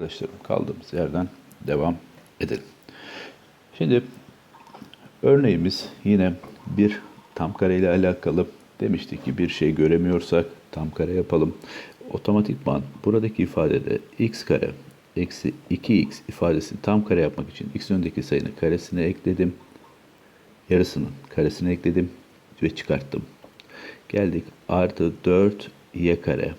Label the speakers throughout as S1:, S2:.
S1: Arkadaşlarım kaldığımız yerden devam edelim. Şimdi örneğimiz yine bir tam kare ile alakalı. Demiştik ki bir şey göremiyorsak tam kare yapalım. Otomatikman buradaki ifadede x kare eksi 2x ifadesini tam kare yapmak için x'in önündeki sayının karesine ekledim. Yarısının karesine ekledim ve çıkarttım. Geldik artı 4 y kare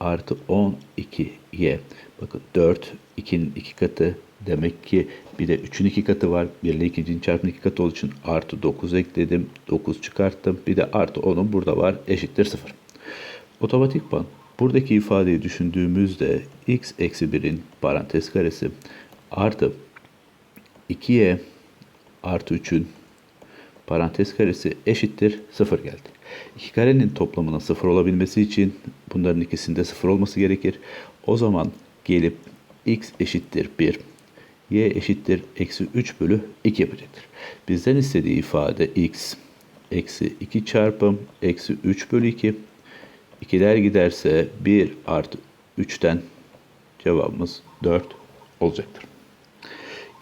S1: artı 12y. Bakın 4 2'nin 2 katı demek ki bir de 3'ün 2 katı var. 1 ile 2'nin çarpımının 2 katı olduğu için artı 9 ekledim. 9 çıkarttım. Bir de artı 10'un burada var. Eşittir 0. Otomatikman buradaki ifadeyi düşündüğümüzde x eksi 1'in parantez karesi artı 2y artı 3'ün parantez karesi eşittir 0 geldi. İki karenin toplamının 0 olabilmesi için bunların ikisinde 0 olması gerekir. O zaman gelip x eşittir 1, y eşittir eksi 3 bölü 2 yapacaktır. Bizden istediği ifade x eksi 2 çarpım eksi 3 bölü 2. İkiler giderse 1 artı 3'ten cevabımız 4 olacaktır.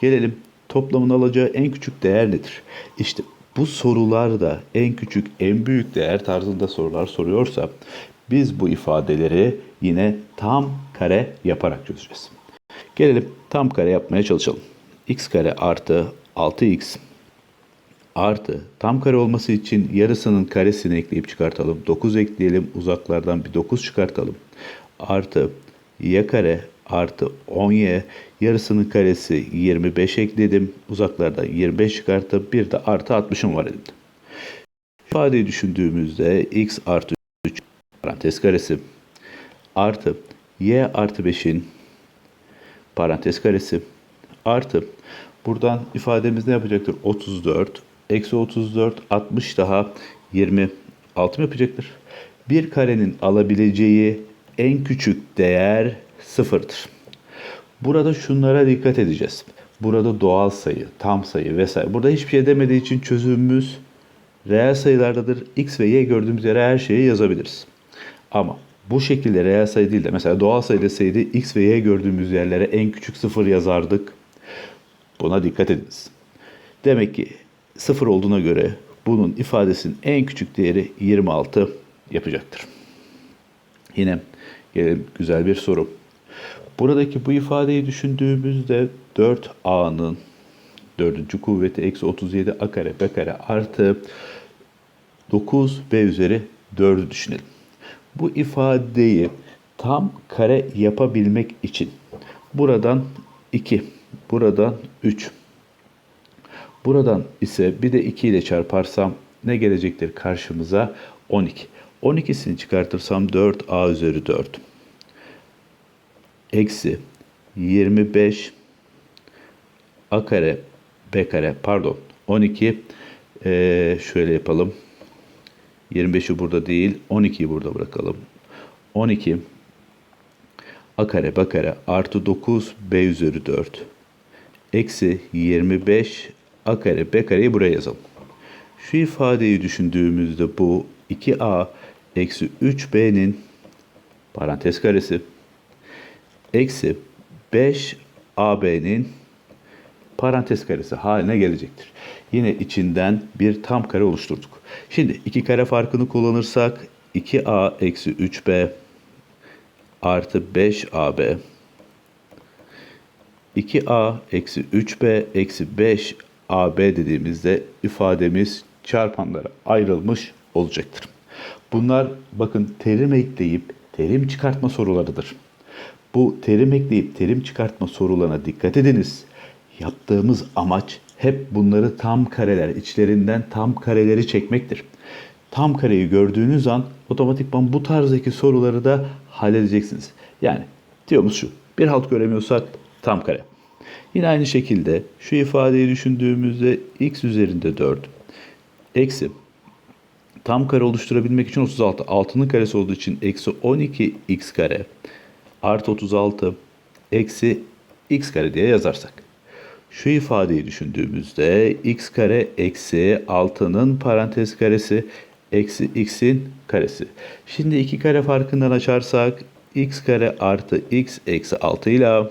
S1: Gelelim toplamın alacağı en küçük değer nedir? İşte bu sorularda en küçük, en büyük değer tarzında sorular soruyorsa biz bu ifadeleri yine tam kare yaparak çözeceğiz. Gelelim tam kare yapmaya çalışalım. x kare artı 6x artı tam kare olması için yarısının karesini ekleyip çıkartalım. 9 ekleyelim. Uzaklardan bir 9 çıkartalım. Artı y kare artı 10y yarısının karesi 25 ekledim. Uzaklardan 25 çıkartıp bir de artı 60'ım var elimde. İfadeyi düşündüğümüzde x artı 3 parantez karesi artı y artı 5'in parantez karesi artı buradan ifademiz ne yapacaktır? 34 eksi 34 60 daha 26 mı yapacaktır? Bir karenin alabileceği en küçük değer sıfırdır. Burada şunlara dikkat edeceğiz. Burada doğal sayı, tam sayı vesaire. Burada hiçbir şey demediği için çözümümüz reel sayılardadır. X ve Y gördüğümüz yere her şeyi yazabiliriz. Ama bu şekilde reel sayı değil de mesela doğal sayı deseydi X ve Y gördüğümüz yerlere en küçük sıfır yazardık. Buna dikkat ediniz. Demek ki sıfır olduğuna göre bunun ifadesinin en küçük değeri 26 yapacaktır. Yine gelelim güzel bir soru. Buradaki bu ifadeyi düşündüğümüzde 4a'nın dördüncü kuvveti eksi 37 a kare b kare artı 9 b üzeri 4'ü düşünelim. Bu ifadeyi tam kare yapabilmek için buradan 2, buradan 3, buradan ise bir de 2 ile çarparsam ne gelecektir karşımıza? 12. 12'sini çıkartırsam 4a üzeri 4 eksi 25 a kare b kare. Pardon 12 ee, şöyle yapalım 25'i burada değil 12'yi burada bırakalım 12 a kare b kare artı 9 b üzeri 4 eksi 25 a kare b kareyi buraya yazalım. Şu ifadeyi düşündüğümüzde bu 2a eksi 3b'nin parantez karesi eksi 5 AB'nin parantez karesi haline gelecektir. Yine içinden bir tam kare oluşturduk. Şimdi iki kare farkını kullanırsak 2A eksi 3B artı 5AB 2A eksi 3B eksi 5AB dediğimizde ifademiz çarpanlara ayrılmış olacaktır. Bunlar bakın terim ekleyip terim çıkartma sorularıdır. Bu terim ekleyip terim çıkartma sorularına dikkat ediniz. Yaptığımız amaç hep bunları tam kareler, içlerinden tam kareleri çekmektir. Tam kareyi gördüğünüz an otomatikman bu tarzdaki soruları da halledeceksiniz. Yani diyorumuz şu, bir halt göremiyorsak tam kare. Yine aynı şekilde şu ifadeyi düşündüğümüzde x üzerinde 4 eksi tam kare oluşturabilmek için 36. 6'nın karesi olduğu için eksi 12 x kare artı 36 eksi x kare diye yazarsak. Şu ifadeyi düşündüğümüzde x kare eksi 6'nın parantez karesi eksi x'in karesi. Şimdi iki kare farkından açarsak x kare artı x eksi 6 ile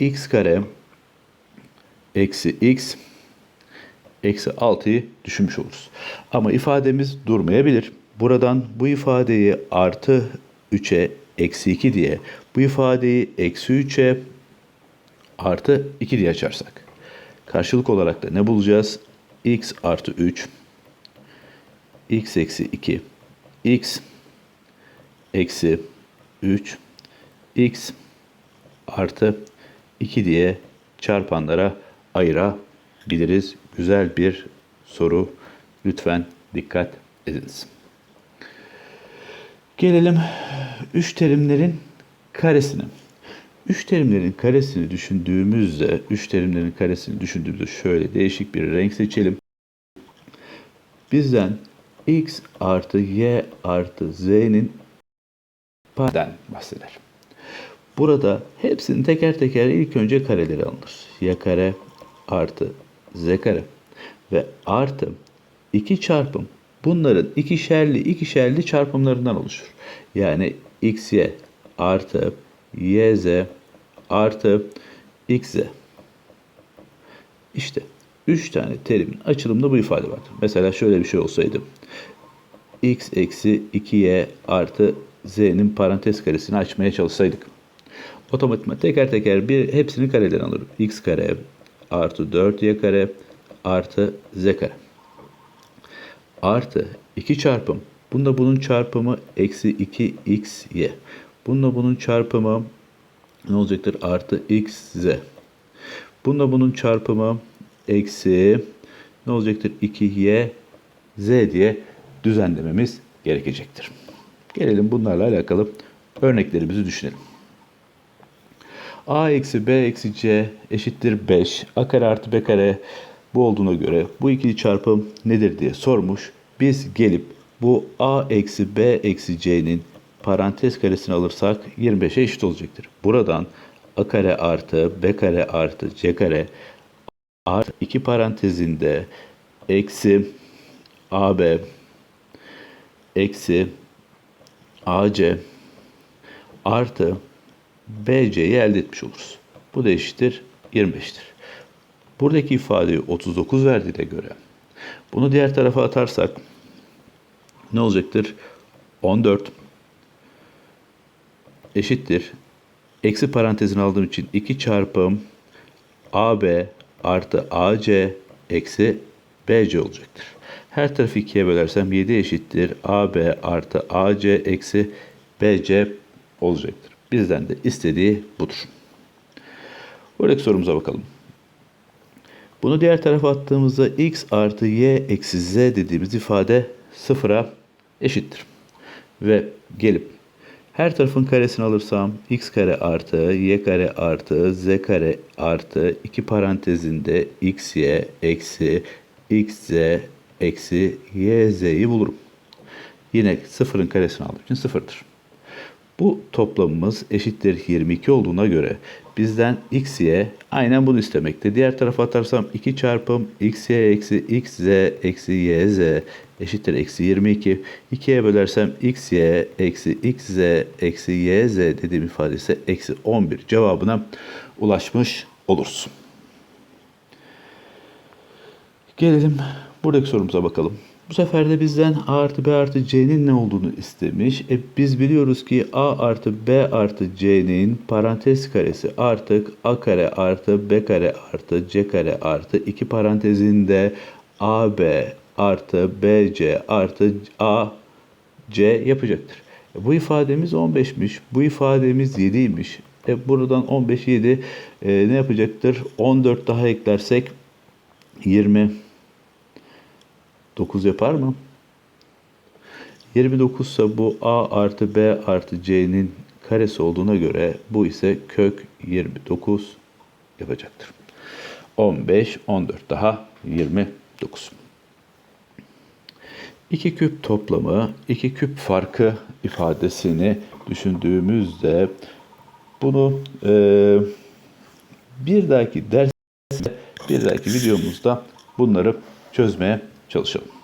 S1: x kare eksi x eksi 6'yı düşünmüş oluruz. Ama ifademiz durmayabilir. Buradan bu ifadeyi artı 3'e eksi 2 diye, bu ifadeyi eksi 3'e artı 2 diye açarsak. Karşılık olarak da ne bulacağız? x artı 3, x eksi 2, x eksi 3, x artı 2 diye çarpanlara ayırabiliriz. Güzel bir soru. Lütfen dikkat ediniz. Gelelim üç terimlerin karesine. Üç terimlerin karesini düşündüğümüzde, üç terimlerin karesini düşündüğümüzde şöyle değişik bir renk seçelim. Bizden x artı y artı z'nin paden bahseder. Burada hepsini teker teker ilk önce kareleri alınır. Y kare artı z kare ve artı 2 çarpım bunların ikişerli ikişerli çarpımlarından oluşur. Yani xy artı yz artı xz. İşte 3 tane terimin açılımında bu ifade vardır. Mesela şöyle bir şey olsaydı. x eksi 2y artı z'nin parantez karesini açmaya çalışsaydık. Otomatikman teker teker bir hepsini kareden alırım. x kare artı 4y kare artı z kare. Artı 2 çarpım. Bunda bunun çarpımı eksi 2xy. Bunda bunun çarpımı ne olacaktır? Artı xz. Bunda bunun çarpımı eksi ne olacaktır? 2y z diye düzenlememiz gerekecektir. Gelelim bunlarla alakalı örneklerimizi düşünelim. a eksi b eksi c eşittir 5. a kare artı b kare bu olduğuna göre bu ikili çarpım nedir diye sormuş. Biz gelip bu a eksi b eksi c'nin parantez karesini alırsak 25'e eşit olacaktır. Buradan a kare artı b kare artı c kare artı iki parantezinde eksi ab eksi ac artı bc'yi elde etmiş oluruz. Bu da eşittir 25'tir. Buradaki ifadeyi 39 verdiğine göre bunu diğer tarafa atarsak ne olacaktır? 14 eşittir. Eksi parantezini aldığım için 2 çarpım AB artı AC eksi BC olacaktır. Her tarafı 2'ye bölersem 7 eşittir. AB artı AC eksi BC olacaktır. Bizden de istediği budur. Buradaki sorumuza bakalım. Bunu diğer tarafa attığımızda x artı y eksi z dediğimiz ifade sıfıra eşittir. Ve gelip her tarafın karesini alırsam x kare artı y kare artı z kare artı iki parantezinde xy eksi xz eksi yz'yi bulurum. Yine sıfırın karesini aldığım için sıfırdır. Bu toplamımız eşittir 22 olduğuna göre bizden xy aynen bunu istemekte. Diğer tarafa atarsam 2 çarpım xy eksi xz eksi yz eşittir eksi 22. 2'ye bölersem xy eksi xz eksi yz dediğim ifade ise eksi 11 cevabına ulaşmış oluruz. Gelelim buradaki sorumuza bakalım. Bu sefer de bizden a artı b artı c'nin ne olduğunu istemiş. E biz biliyoruz ki a artı b artı c'nin parantez karesi artık a kare artı b kare artı c kare artı iki parantezinde ab artı bc artı a c yapacaktır. E bu ifademiz 15'miş. Bu ifademiz 7'ymiş. E buradan 15 7 e, ne yapacaktır? 14 daha eklersek 20 9 yapar mı? 29 ise bu a artı b artı c'nin karesi olduğuna göre bu ise kök 29 yapacaktır. 15, 14 daha 29. 2 küp toplamı, 2 küp farkı ifadesini düşündüğümüzde bunu e, bir dahaki ders bir dahaki videomuzda bunları çözmeye çalışalım.